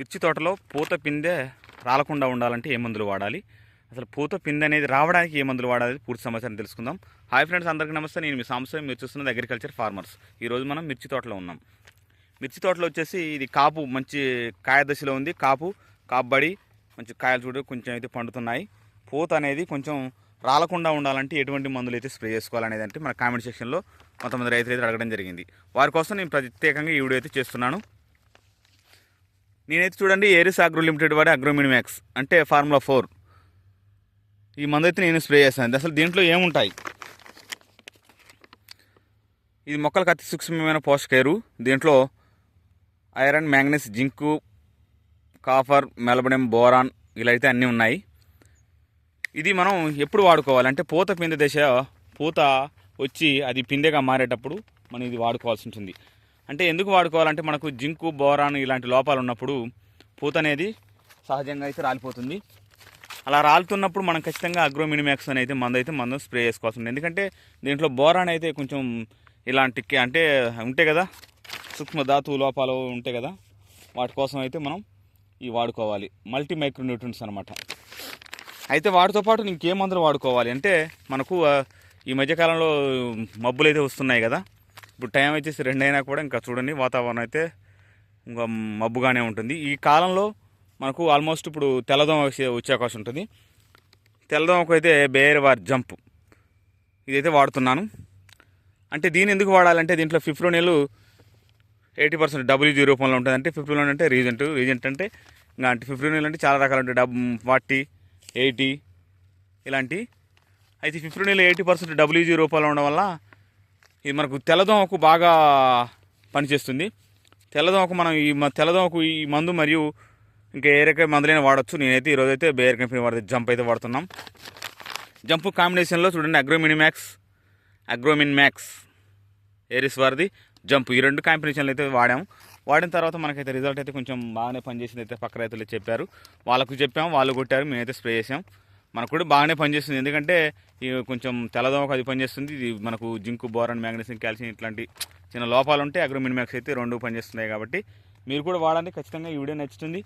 మిర్చి తోటలో పూత పిందె రాలకుండా ఉండాలంటే ఏ మందులు వాడాలి? అసలు పూత పిందె అనేది రావడానికి ఏ మందులు వాడాలి? పూర్తి సమాచారం తెలుసుకుందాం. హాయ్ ఫ్రెండ్స్ అందరికీ నమస్తే. నేను మీ సాంసం మీరు చూస్తున్నది అగ్రికల్చర్ ఫార్మర్స్ ఈరోజు మనం మిర్చి తోటలో ఉన్నాం. మిర్చి తోటలో వచ్చేసి ఇది కాపు మంచి కాయ దశలో ఉంది. కాపు కాపుబడి మంచి కాయలు చూడు కొంచెం అయితే పండుతున్నాయి. పూత అనేది కొంచెం రాలకుండా ఉండాలంటే ఎటువంటి మందులు అయితే స్ప్రే చేసుకోవాలనేది అంటే మన కామెంట్ సెక్షన్లో కొంతమంది రైతులు అయితే అడగడం జరిగింది. వారి కోసం నేను ప్రత్యేకంగా ఈ వీడియో అయితే చేస్తున్నాను. నేనైతే చూడండి ఏరిస్ అగ్రో లిమిటెడ్ వాడే అగ్రోమినిమాక్స్ అంటే ఫార్ములా ఫోర్. ఈ మందు అయితే నేను స్ప్రే చేస్తాను అసలు దీంట్లో ఏముంటాయి? ఇది మొక్కలకు అతి సూక్ష్మమైన పోషకేరు దీంట్లో iron manganese zinc copper molybdenum boron ఇలా అయితే అన్నీ ఉన్నాయి. ఇది మనం ఎప్పుడు వాడుకోవాలంటే పూత పిందె దశ పూత వచ్చి అది పిందెగా మారేటప్పుడు మనం ఇది వాడుకోవాల్సి ఉంటుంది. అంటే ఎందుకు వాడుకోవాలంటే మనకు జింకు బోరాన్ ఇలాంటి లోపాలు ఉన్నప్పుడు పూత అనేది సహజంగా అయితే రాలిపోతుంది. అలా రాలుతున్నప్పుడు మనం ఖచ్చితంగా అగ్రోమినిమాక్స్ అని అయితే మందు అయితే మందు స్ప్రే చేసుకోవాల్సి ఉంటుంది ఎందుకంటే దీంట్లో బోరాన్ అయితే కొంచెం ఇలాంటి అంటే ఉంటాయి కదా సూక్ష్మ ధాతు లోపాలు ఉంటాయి కదా వాటి కోసం అయితే మనం ఇవి వాడుకోవాలి. మల్టీ మైక్రోన్యూట్రియన్స్ అనమాట అయితే వాటితో పాటు ఇంకేం మందులు వాడుకోవాలి అంటే మనకు ఈ మధ్యకాలంలో మబ్బులు అయితే వస్తున్నాయి కదా ఇప్పుడు టైం వచ్చేసి రెండు అయినా కూడా ఇంకా చూడండి వాతావరణం అయితే ఇంకా మబ్బుగానే ఉంటుంది. ఈ కాలంలో మనకు ఆల్మోస్ట్ ఇప్పుడు తెల్లదోమ వచ్చే వచ్చే అవకాశం ఉంటుంది. తెల్లదోమకు అయితే బేర్ వార్ జంప్ ఇదైతే వాడుతున్నాను. అంటే దీన్ని ఎందుకు వాడాలంటే దీంట్లో ఫిఫ్రోనిల్ ఎయిటీ పర్సెంట్ డబ్ల్యూజీ రూపంలో ఉంటుంది. అంటే ఫిఫ్రోనిల్ అంటే రీజెంట్ రీజెంట్ అంటే ఇంకా అంటే ఫిఫ్రోనిల్ అంటే చాలా రకాలు ఉంటాయి. డబ్ ఫార్టీ ఎయిటీ ఇలాంటి. అయితే ఫిఫ్రోనిల్ ఎయిటీ పర్సెంట్ డబ్ల్యూజీ రూపంలో ఉండడం వల్ల ఇది మనకు తెల్లదోమకు బాగా పనిచేస్తుంది. తెల్లదోమకు మనం ఈ మ- తెల్లదోమకు ఈ మందు మరియు ఇంకా ఏ రకమైన మందులైనా వాడచ్చు. నేనైతే ఈరోజు అయితే బేర్ కంపెనీ వాడితే జంప్ అయితే వాడుతున్నాం. జంప్ కాంబినేషన్లో చూడండి అగ్రోమినిమాక్స్ అగ్రోమిన్ మ్యాక్స్ ఏరిస్ వారిది జంప్ ఈ రెండు కాంబినేషన్లు అయితే వాడాము వాడిన తర్వాత మనకైతే రిజల్ట్ అయితే కొంచెం బాగానే పనిచేసింది అయితే పక్క రైతులు చెప్పారు. వాళ్ళకు చెప్పాము వాళ్ళు కొట్టారు మేమైతే స్ప్రే చేసాం. మనకు కూడా బాగానే పనిచేస్తుంది. ఎందుకంటే ఈ కొంచెం తెల్లదోమకు అది పనిచేస్తుంది. ఇది మనకు జింకు బోరన్ మ్యాగ్నీషియం కాల్షియం ఇట్లాంటి చిన్న లోపాలు ఉంటే అగ్రోమినిమాక్స్ అయితే రెండు పనిచేస్తున్నాయి కాబట్టి మీరు కూడా వాడండి. ఖచ్చితంగా ఈ వీడియో నచ్చుతుంది.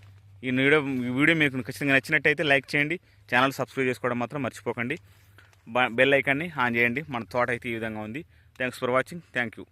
ఈ వీడియో ఈ వీడియో మీకు ఖచ్చితంగా నచ్చినట్టయితే లైక్ చేయండి. ఛానల్ సబ్స్క్రైబ్ చేసుకోవడం మాత్రం మర్చిపోకండి. బెల్ ఐకాన్ని ఆన్ చేయండి. మన తోట అయితే ఈ విధంగా ఉంది. Thanks for watching. Thank you